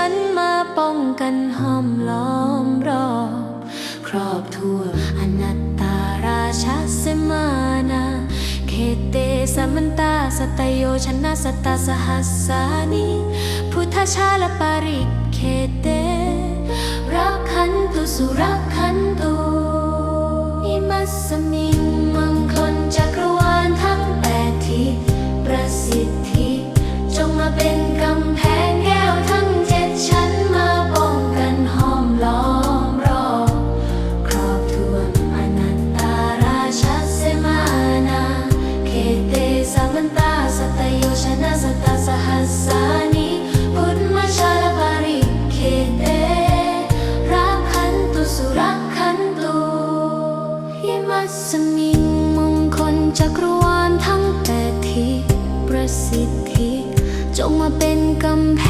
เจ็ดชั้นมาป้องกันห้อมล้อมรอบครอบทั่วอนัตตาราชาสมานาเขเตสมันตาสตโยชนะสตาสหัสสานิพุทธชาลปาริกเขเตรักขันตุสุรักขันตุอิมัสสมิงมังคลจักรวาลทั้งแปดทิศประสิทธิจงมาเป็นกำ เขเตรักขันตุสุรักขันตุยมัสสมิงมงคลจักรวาลทั้งแปดทิศประสิทธิ จงมาเป็นกำแพง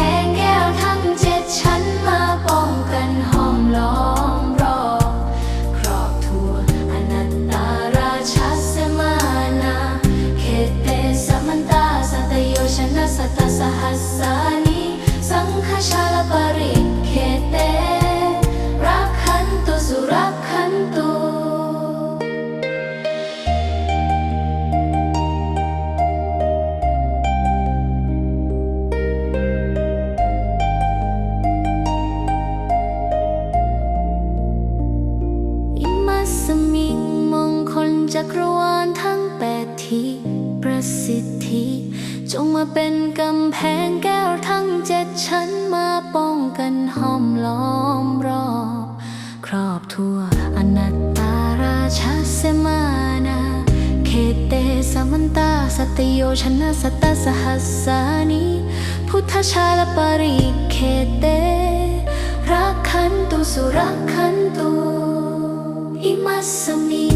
หัสสานิสังฆชาลปริ ขันตุสุ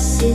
ป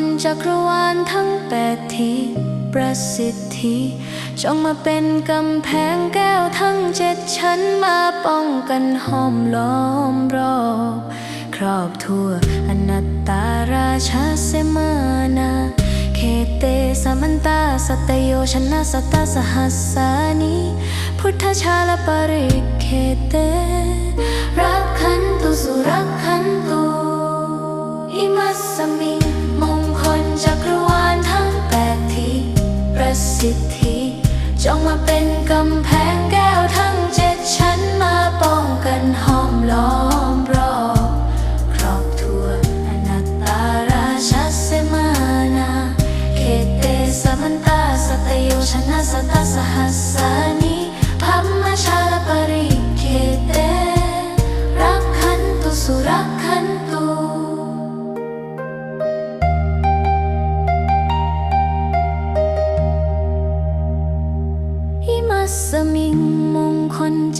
งคลจักรวาลทั้งแปดทิศประสิทธิจงมาเป็นกำแพงแก้วทั้งเจ็ดชั้นมาป้องกันห้อมล้อมรอบครอบทั่วอนัตตาราชาเสมานาเขเตสมันตาสตโยชนะสตตาสหัสสานิพุทธชาลปาริกเขเต รักขันตุสุรักขันตุอิมัสสม จักรวาลทั้งแปดทิศประสิทธิจงมาเป็นกำแพงแก้วทั้งเจ็ดชั้นมาป้องกันห้อมล้อมรอบครอบทั่วอนัตตาราชเสมานา เขตเตสมันตาสตโยชนะสตตาสหัสสา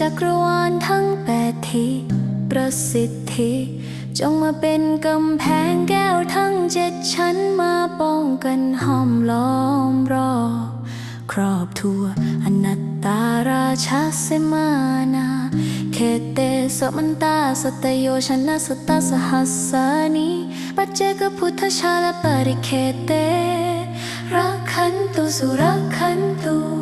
จักรวาลทั้งแปดทิศประสิทธิ จงมาเป็นกำแพงแก้วทั้งเจ็ดชั้นมาป้องกันห้อมล้อมรอบครอบทั่วอนัตตาราชาเสมานาเขตเตสมันตาสตโยชนะสตาสหัสสานีปัจเจกพุทธชาลปริเขตเตรักขันตุสุรักขันตุ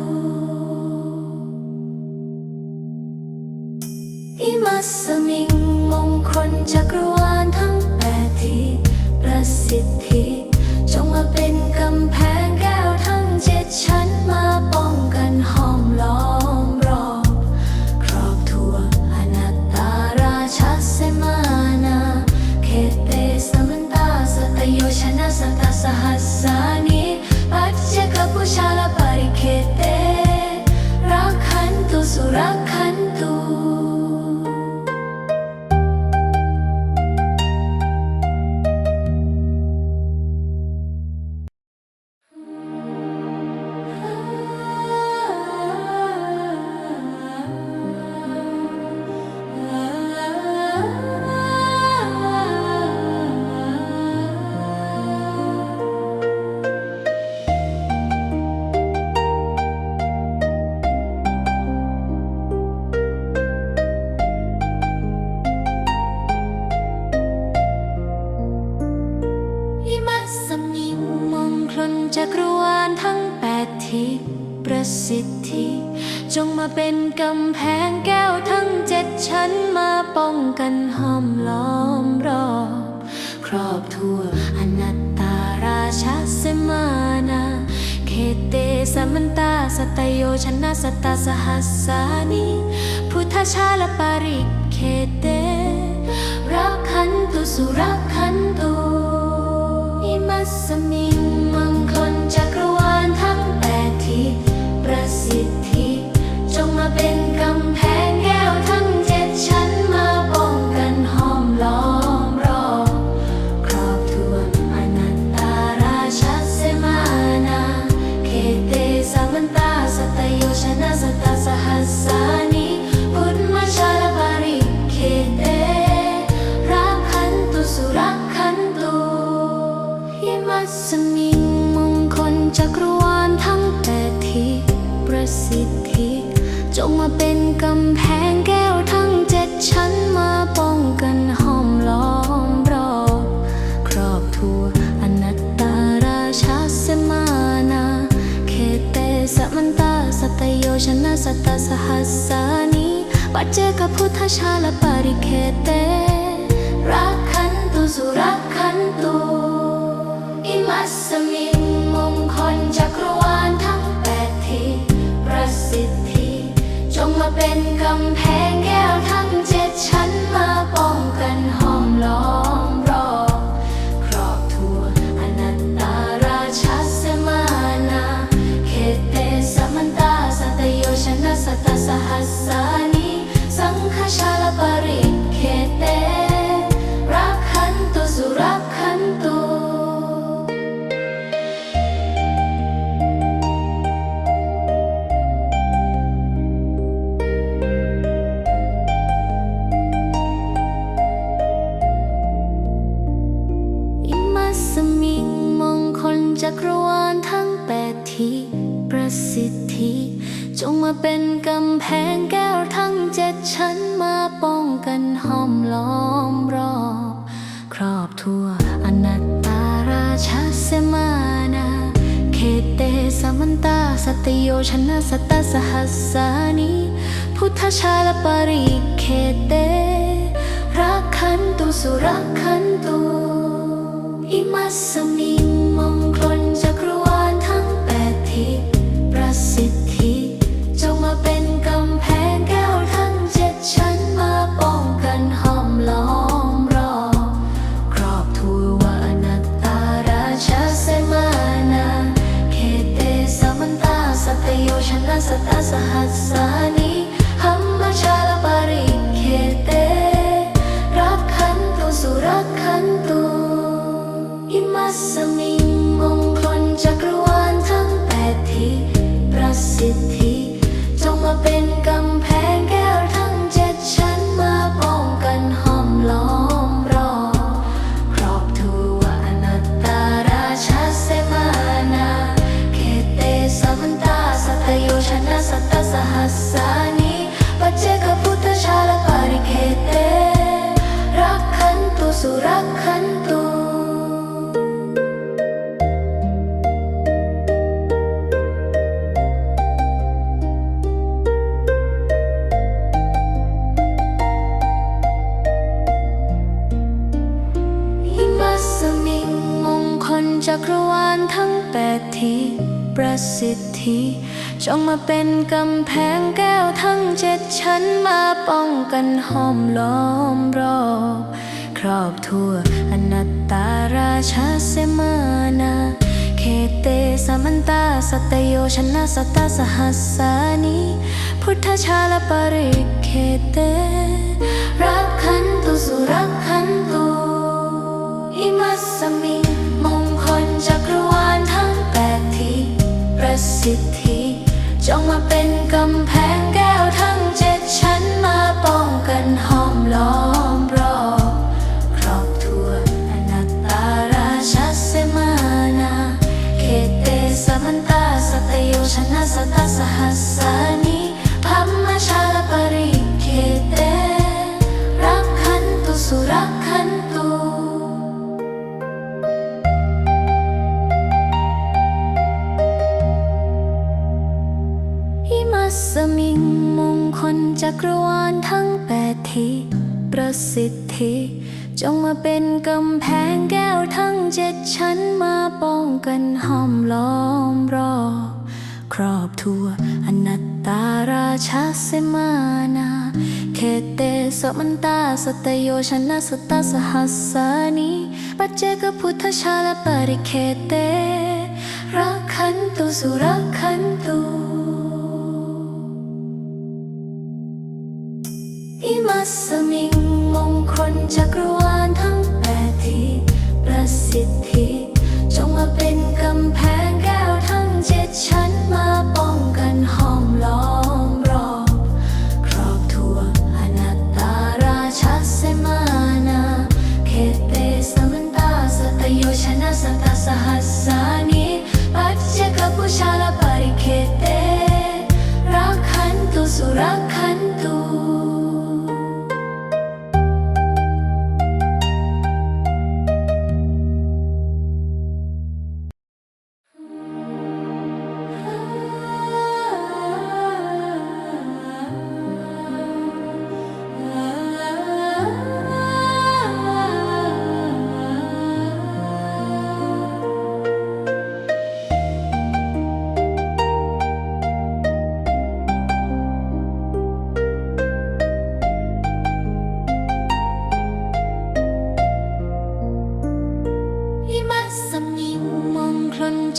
หัสสานีพุทธชาลปาริเขตเตรักขันตุสุรักขันตุอิมัสมิง สมิงมงคลจักรวาลทั้งแปดทิศประสิทธิ จงมาเป็นกำแพงแก้วทั้งเจ็ดชั้นมาป้องกันห้อมล้อมรอบครอบทั่วอนัตตาราชาเสมานาเขตเตสมันตาสตโยชนะสตาสหัสสานีปัจเจกพุทธชาลปาริเขตเตรักขันตุสุรักขันตุ มัสมิงมงคลจักรวาลทั้งแปดทิศประสิทธิ จงมาเป็นกำแพง จักรวาลทั้งแปดทิศประสิทธิ จงมาเป็นกำแพงแก้วทั้งเจ็ดชั้นมาป้องกันห้อมล้อมรอบ ครอบทั่วอนัตตาราชาเสมานาเขตเตสมันตาสตโยชนะสตสหัสสานีพุทธชาลปาริเขตเตรักขันตุสุรักขันตุอิมัสสมิ ต เป็นกำแพงแก้วทั้งเจ็ดชั้นมาป้องกันห้อมล้อมรอบครอบทั่วอนัตตาราชาเสมานาเคเตสมันตาสัตโยชนะสตตสหัสสานิพุทธชาลปริเคเต รักขันตุสุรักขันตุอิมัสมิมงคลจักรวาลทั้งแปดทีประสิทธิ จงมาเป็นกำแพงแก้วทั้งเจ็ดชั้นมาป้องกันห้อมล้อมรอบครอบทั่วอนัตตาราชเสมานาเขตเตสมันตาสัตโยชนะสตตสหัสสานี กรวาลทั้งแปดทิศประสิทธิ จงมาเป็นกำแพงแก้วทั้งเจ็ดชั้นมาป้องกันห้อมล้อมรอบครอบทั่วอนัตตาราชาเสมานาเคเตสมันตาสตโยชนะสตตสหัสสานิปัจเจกพุทธชาลปริเคเตรักขันตุสุรักขันตุ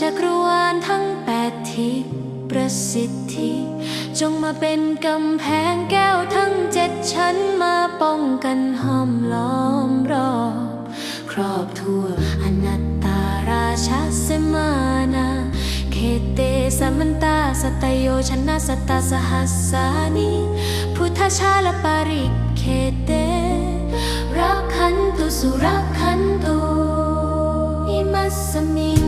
จักรวาลทั้งแปดทิศประสิทธิ จงมาเป็นกำแพงแก้วทั้งเจ็ดชั้นมาป้องกันห้อมล้อมรอบ ครอบทั่วอนัตตาราชเสมานาเคเตสมันตาสตโยชนะสตตสหัสสานิพุทธชาลปาริกเคเตรักขันตุสุรักขันตุอิมัสมิง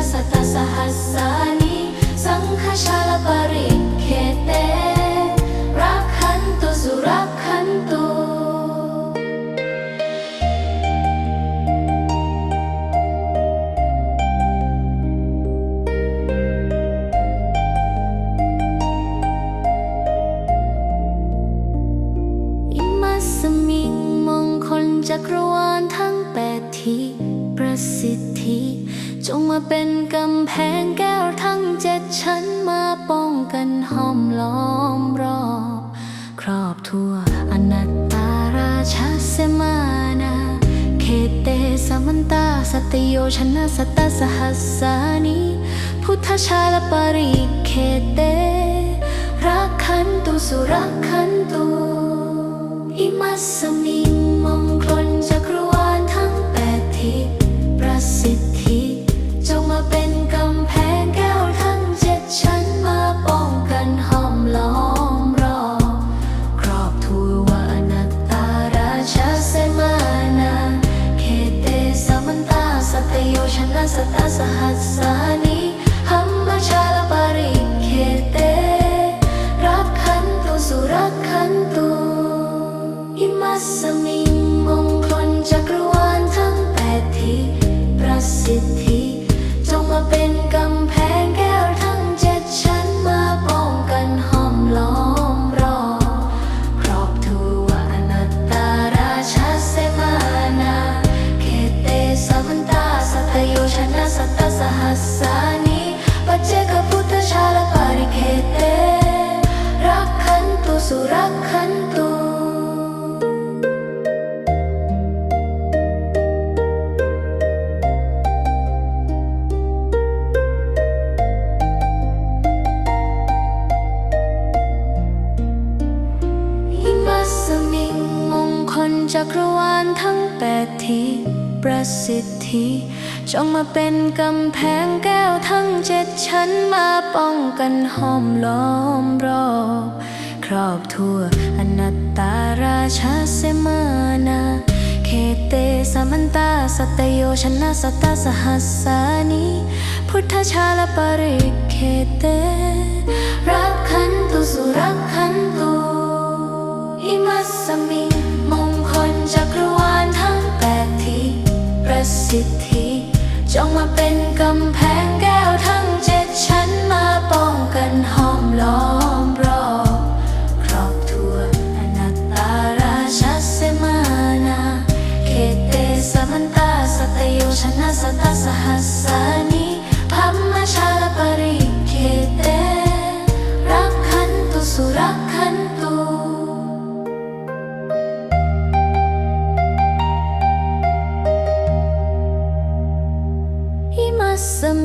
โยช อนัตตาราชเสมานาเขตเตสมันตาสตโยชนะสตตสหัสสานีพุทธชาลปริเขตเตรักขันตุสุรักขันตุอิมัสมิงมงคลจักรวาลทั้งแปดทิศประสิทธิ จงมาเป็นกำแพงแก้วทั้งเจ็ดชั้นมาป้องกันห้อมล้อมรอบครอบทั่วอนัตตาราชาเสมานาเขตเตสมันตาสัตโยชนะสตตสหัสสานีพุทธชาลปริเขตเต รักขันตุสุรักขันตุอิมัสสมิงมงคลจักรวาลทั้งแปดทิประสิทธิ จงมาเป็นกำแพงแก้วทั้งเจ็ดชั้นมาป้องกันห้อมล้อม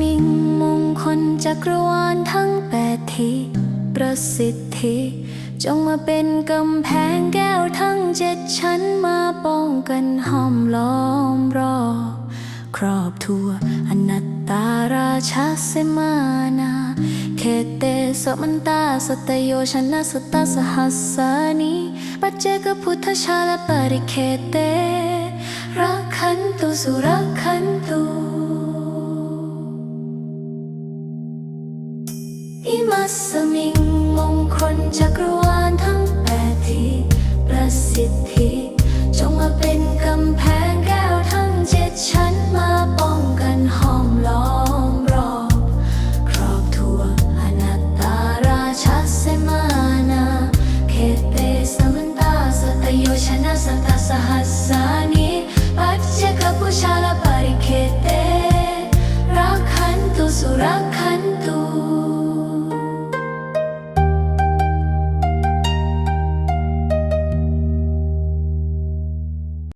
มิงมงคลจักรวาลทั้งแปดทิศประสิทธิ จงมาเป็นกำแพงแก้วทั้งเจ็ดชั้นมาป้องกันห้อมล้อมรอบครอบทั่วอนัตตาราชาเสมานาเขตเตสมันตาสตโยชนะสตตสหัสสานีปัจเจกพุทธชาลปริเขตเตรักขันตุสุรักขันตุ อิมัสสมิงมงคลจักรวาลทั้งแปดทิศประสิทธิ จงมาเป็นกำแพงแก้วทั้งเจ็ดชั้นมาป้อง